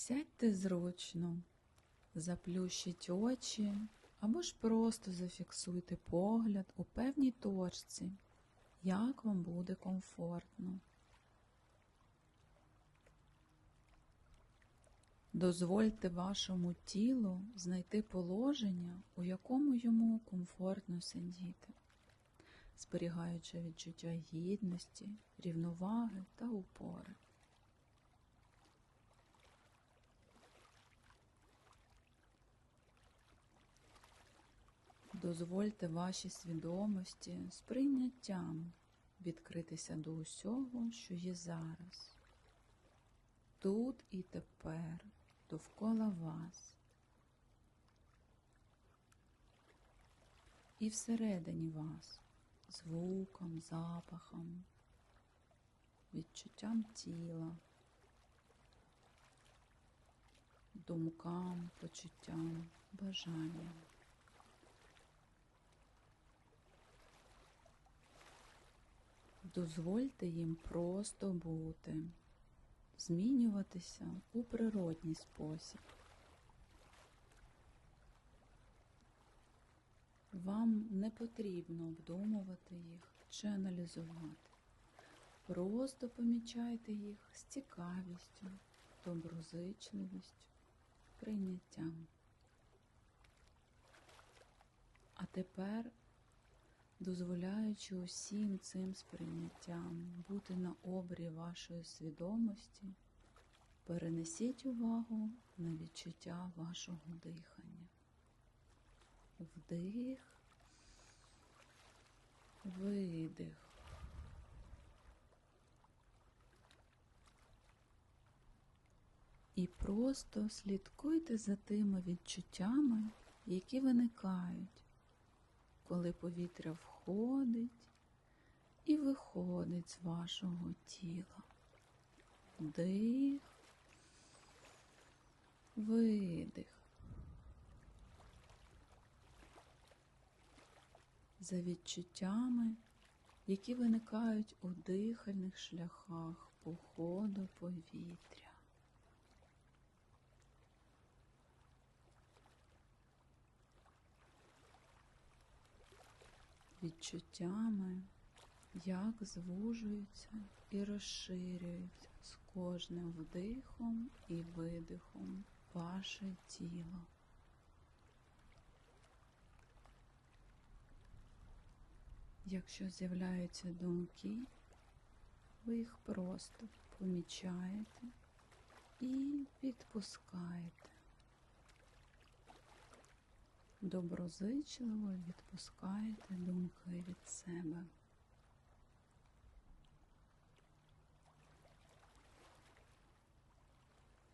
Сядьте зручно, заплющіть очі або ж просто зафіксуйте погляд у певній точці, як вам буде комфортно. Дозвольте вашому тілу знайти положення, у якому йому комфортно сидіти, зберігаючи відчуття гідності, рівноваги та упори. Дозвольте вашій свідомості з прийняттям відкритися до усього, що є зараз, тут і тепер, довкола вас. І всередині вас звуком, запахом, відчуттям тіла, думкам, почуттям, бажанням. Дозвольте їм просто бути, змінюватися у природній спосіб. Вам не потрібно обдумувати їх чи аналізувати. Просто помічайте їх з цікавістю, доброзичливістю, прийняттям. А тепер дозволяючи усім цим сприйняттям бути на обрі вашої свідомості, перенесіть увагу на відчуття вашого дихання. Вдих, видих. І просто слідкуйте за тими відчуттями, які виникають коли повітря входить і виходить з вашого тіла. Дих, видих. За відчуттями, які виникають у дихальних шляхах походу повітря. Відчуттями, як звужуються і розширюються з кожним вдихом і видихом ваше тіло. Якщо з'являються думки, ви їх просто помічаєте і відпускаєте доброзичливо відпускаєте думки від себе.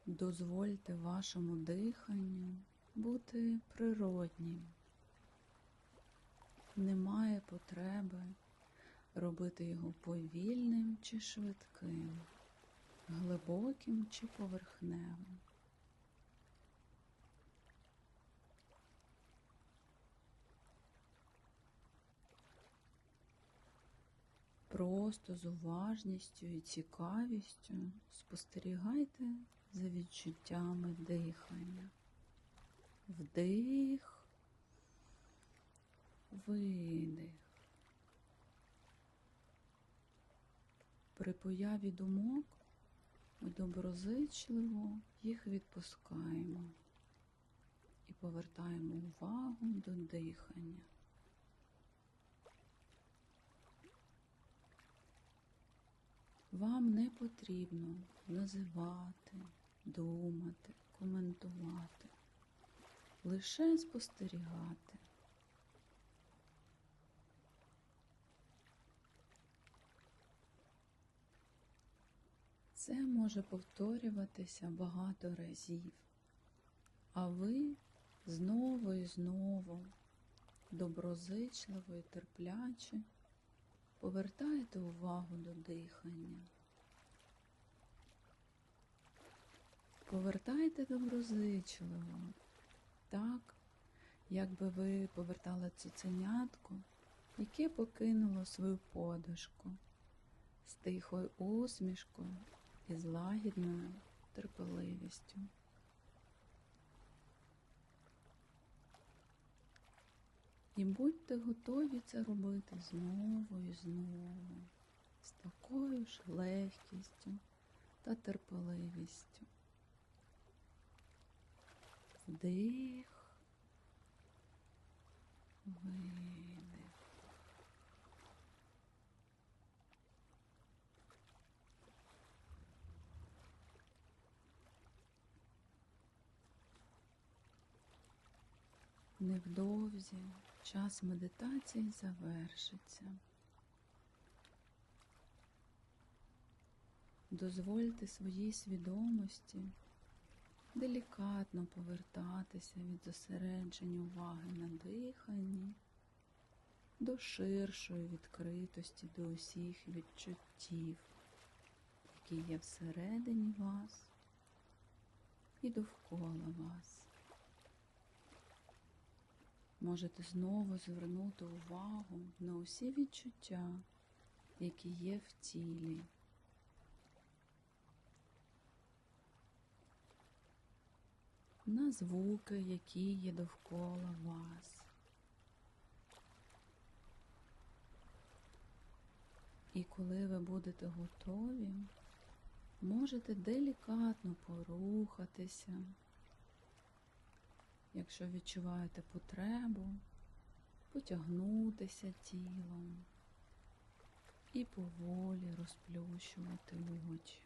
Дозвольте вашому диханню бути природнім. Немає потреби робити його повільним чи швидким, глибоким чи поверхневим. Просто з уважністю і цікавістю спостерігайте за відчуттями дихання. Вдих, видих. При появі думок ми доброзичливо їх відпускаємо і повертаємо увагу до дихання. Вам не потрібно називати, думати, коментувати, лише спостерігати. Це може повторюватися багато разів, а ви знову і знову доброзичливо і терпляче Повертайте увагу до дихання. Повертайте доброзичливо, так, якби ви повертали цуценятку, яке покинуло свою подушку з тихою усмішкою і з лагідною терпеливістю. І будьте готові це робити знову і знову, з такою ж легкістю та терпеливістю. Вдих, видих. Невдовзі час медитації завершиться. Дозвольте своїй свідомості делікатно повертатися від зосередження уваги на диханні до ширшої відкритості до усіх відчуттів, які є всередині вас і довкола вас. Можете знову звернути увагу на усі відчуття, які є в тілі. На звуки, які є довкола вас. І коли ви будете готові, можете делікатно порухатися. Якщо відчуваєте потребу, потягнутися тілом і поволі розплющувати очі.